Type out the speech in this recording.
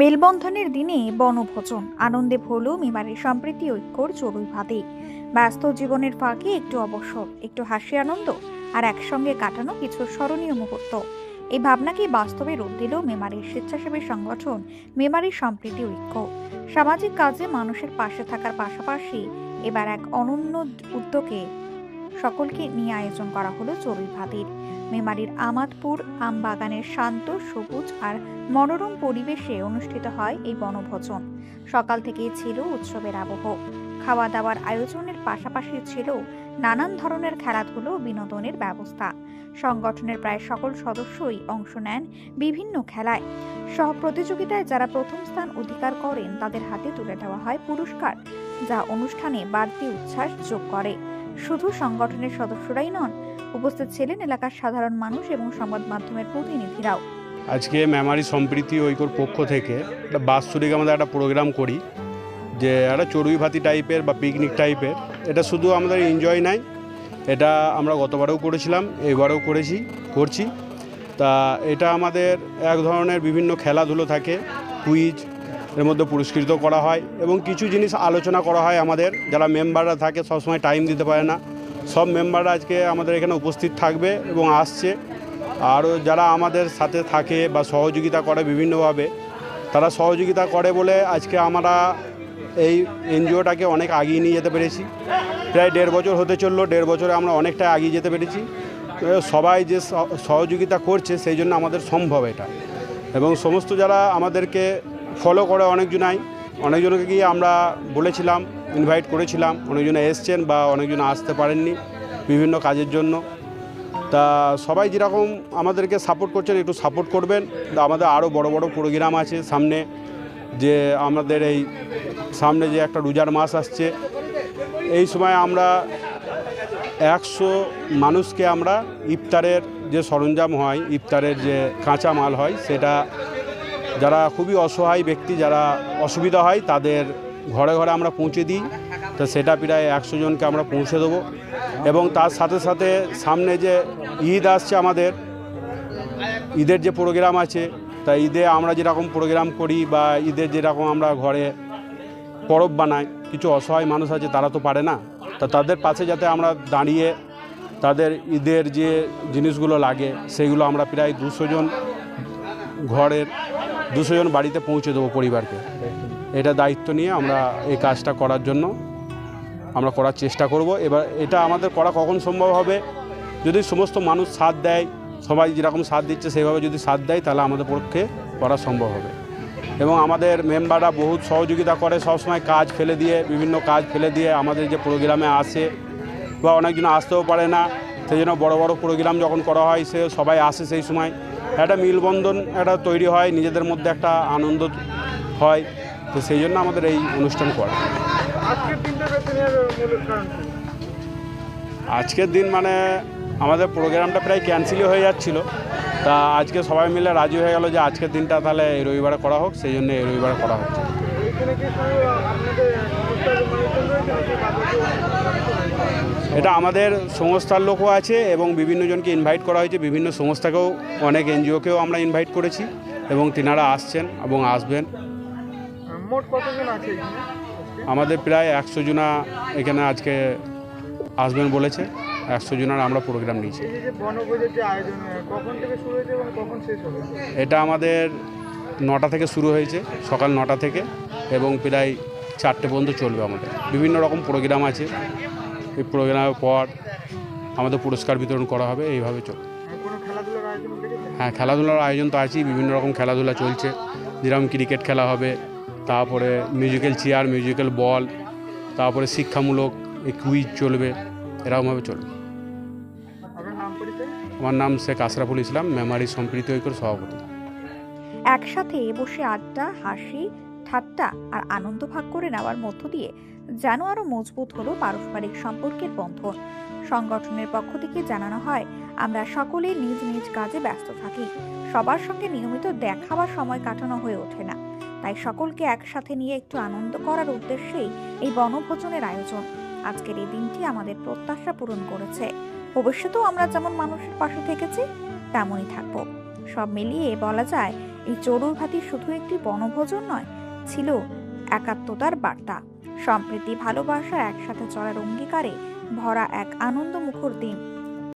মেলবন্ধনের দিনে বনভোজন, আনন্দে ভোল মেমারি সম্প্রীতি ঐক্যর চড়ুই ভাতে। ব্যস্ত জীবনের ফাঁকে একটু অবসর, একটু হাসি আনন্দ, আর একসঙ্গে কাটানো কিছু স্মরণীয় মুহূর্ত। এই ভাবনাকে বাস্তবে রূপ দিল মেমারির স্বেচ্ছাসেবী সংগঠন মেমারির সম্প্রীতি ঐক্য। সামাজিক কাজে মানুষের পাশে থাকার পাশাপাশি এবার এক অনন্য উদ্যোগে সকলকে নিয়ে আয়োজন করা হলো চড়ুই ভাতির। মেমারির আমাদপুর আমবাগানের শান্ত, সবুজ আর মনোরম পরিবেশে অনুষ্ঠিত হয় এই বনভোজন। সকাল থেকেই ছিল উৎসবের আবহ। খাওয়া দাওয়ার আয়োজনের পাশাপাশি ছিল নানান ধরনের খেলাধুলো বিনোদনের ব্যবস্থা। সংগঠনের প্রায় সকল সদস্যই অংশ নেন বিভিন্ন খেলায়। সহ প্রতিযোগিতায় যারা প্রথম স্থান অধিকার করেন, তাদের হাতে তুলে দেওয়া হয় পুরস্কার, যা অনুষ্ঠানে বাড়তি উচ্ছ্বাস যোগ করে। শুধু সংগঠনের সদস্যরাই নন উপস্থিত ছিলেন এলাকার সাধারণ মানুষ এবং সংবাদ মাধ্যমের প্রতিনিধিরাও। আজকে মেমারি সম্প্রীতি ঐক্যর পক্ষ থেকে একটা বাৎসরিক আমাদের একটা প্রোগ্রাম করি, যে একটা চড়ুই ভাতি টাইপের বা পিকনিক টাইপের এটা শুধু আমাদের এনজয় নাই, এটা আমরা গতবারেও করেছিলাম এবারেও করেছি, করছি। তা এটা আমাদের এক ধরনের বিভিন্ন খেলাধুলো থাকে কুইজ এর মধ্যে পুরস্কৃত করা হয় এবং কিছু জিনিস আলোচনা করা হয় আমাদের, যারা মেম্বাররা থাকে সবসময় টাইম দিতে পারে না। সব মেম্বাররা আজকে আমাদের এখানে উপস্থিত থাকবে এবং আসছে। আরও যারা আমাদের সাথে থাকে বা সহযোগিতা করে বিভিন্নভাবে, তারা সহযোগিতা করে বলে আজকে আমরা এই এনজিওটাকে অনেক আগিয়ে নিয়ে যেতে পেরেছি। প্রায় দেড় বছর হতে চলল, দেড় বছরে আমরা অনেকটা এগিয়ে যেতে পেরেছি। সবাই যে সহযোগিতা করছে সেই জন্য আমাদের সম্ভব এটা। এবং সমস্ত যারা আমাদেরকে ফলো করে অনেকজনাই অনেকজনকে গিয়ে আমরা বলেছিলাম ইনভাইট করেছিলাম, অনেকজনে এসছেন বা অনেকজন আসতে পারেননি বিভিন্ন কাজের জন্য। তা সবাই যেরকম আমাদেরকে সাপোর্ট করছেন, একটু সাপোর্ট করবেন। আমাদের আরও বড় বড় প্রোগ্রাম আছে সামনে, যে আমাদের এই সামনে যে একটা রোজার মাস আসছে। এই সময় আমরা একশো মানুষকে আমরা ইফতারের যে সরঞ্জাম হয়, ইফতারের যে কাঁচা মাল হয়, সেটা যারা খুবই অসহায় ব্যক্তি, যারা অসুবিধা হয়, তাদের ঘরে ঘরে আমরা পৌঁছে দিই। তো সেটা প্রায় একশো জনকে আমরা পৌঁছে দেবো। এবং তার সাথে সাথে সামনে যে ঈদ আসছে আমাদের, ঈদের যে প্রোগ্রাম আছে, তা ঈদে আমরা যেরকম প্রোগ্রাম করি বা ঈদের যেরকম আমরা ঘরে পরব বানাই, কিছু অসহায় মানুষ আছে, তারা তো পারে না। তা তাদের পাশে যাতে আমরা দাঁড়িয়ে তাদের ঈদের যে জিনিসগুলো লাগে, সেগুলো আমরা প্রায় দুশো জন ঘরের দুশো জন বাড়িতে পৌঁছে দেবো পরিবারকে। এটা দায়িত্ব নিয়ে আমরা এই কাজটা করার জন্য আমরা করার চেষ্টা করব। এবার এটা আমাদের করা কখন সম্ভব হবে? যদি সমস্ত মানুষ সাথ দেয়, সবাই যেরকম সাথ দিচ্ছে সেইভাবে যদি সাথ দেয়, তাহলে আমাদের পক্ষে করা সম্ভব হবে। এবং আমাদের মেম্বাররা বহুত সহযোগিতা করে, সবসময় কাজ ফেলে দিয়ে, বিভিন্ন কাজ ফেলে দিয়ে আমাদের যে প্রোগ্রামে আসে বা অনেকজন আসতেও পারে না, সেই জন্য বড়ো বড়ো প্রোগ্রাম যখন করা হয়, সে সবাই আসে সেই সময়। একটা মিলবন্ধন একটা তৈরি হয় নিজেদের মধ্যে একটা আনন্দ হয় তো সেই জন্য আমাদের এই অনুষ্ঠান করা। আজকের দিন মানে আমাদের প্রোগ্রামটা প্রায় ক্যান্সেলই হয়ে যাচ্ছিল। তা আজকে সবাই মিলে রাজি হয়ে গেল যে আজকের দিনটা তাহলে এই রবিবারে করা হোক সেই জন্য এই রবিবারে করা হচ্ছে। এটা আমাদের সংস্থার লোকও আছে এবং বিভিন্ন জনকে ইনভাইট করা হয়েছে। বিভিন্ন সংস্থাকেও অনেক এনজিওকেও আমরা ইনভাইট করেছি এবং তিনারা আসছেন এবং আসবেন। মোট কতজন আছে আমাদের প্রায় একশো জনা এখানে আজকে আসবেন বলেছে। একশো জনার আমরা প্রোগ্রাম নিয়েছি। এটা আমাদের নটা থেকে শুরু হয়েছে সকাল নটা থেকে এবং প্রায় চারটে পর্যন্ত চলবে আমাদের। বিভিন্ন রকম প্রোগ্রাম আছে। এই প্রোগ্রামের পর আমাদের পুরস্কার বিতরণ করা হবে এইভাবে চলবে আহ, কোনো খেলাধুলার আয়োজন দেখেছেন হ্যাঁ খেলাধুলার আয়োজন তো আছেই বিভিন্ন রকম খেলাধুলা চলছে। যেরকম ক্রিকেট খেলা হবে তারপরে মিউজিক্যাল চেয়ার মিউজিক্যাল বল তারপরে শিক্ষামূলক এই কুইজ চলবে এরকমভাবে চলবে। আপনার নাম পরিচয়? আমার নাম শেখ আশরাফুল ইসলাম মেমারি সম্প্রীতি ঐক্যর সভাপতি। একসাথে বসে আড্ডা হাসি ঠাট্টা আর আনন্দ ভাগ করে নেওয়ার মধ্য দিয়ে যেন আরও মজবুত হলো পারস্পরিক সম্পর্কের বন্ধন। সংগঠনের পক্ষ থেকে জানানো হয়, আমরা সকলে নিজ নিজ কাজে ব্যস্ত থাকি। সবার সঙ্গে নিয়মিত দেখা বা সময় কাটানো হয়ে ওঠে না। তাই সকলকে একসাথে নিয়ে একটু আনন্দ করার উদ্দেশ্যেই এই বনভোজনের আয়োজন। আজকের এই দিনটি আমাদের প্রত্যাশা পূরণ করেছে। ভবিষ্যতেও আমরা যেমন মানুষের পাশে থেকেছি, তেমনই থাকব। সব মিলিয়ে বলা যায়, এই চড়ুই ভাতি শুধু একটি বনভোজন নয় ছিল একাত্মতার বার্তা। সম্প্রীতি ভালোবাসা একসাথে চলার অঙ্গীকারে ভরা এক আনন্দমুখর দিন।